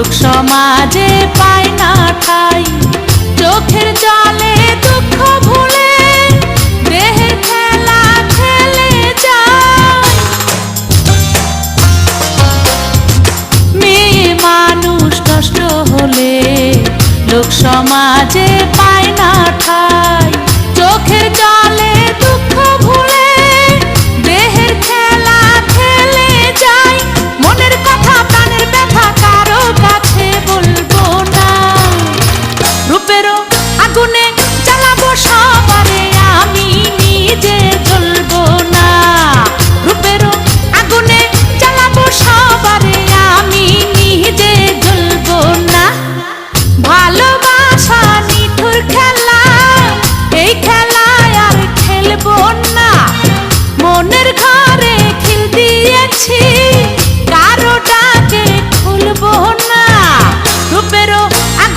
লোক সমাজে পায় না ঠাই। চোখের জলে দুঃখ ভুলে, দেহের খেলা খেলে যায়। মেয়ে মানুষ কষ্ট হলে লোক সমাজে পায় না ঠাই।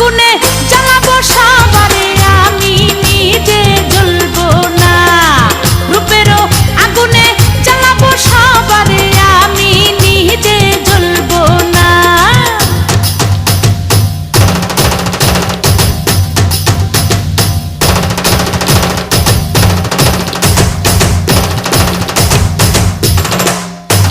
ninguna.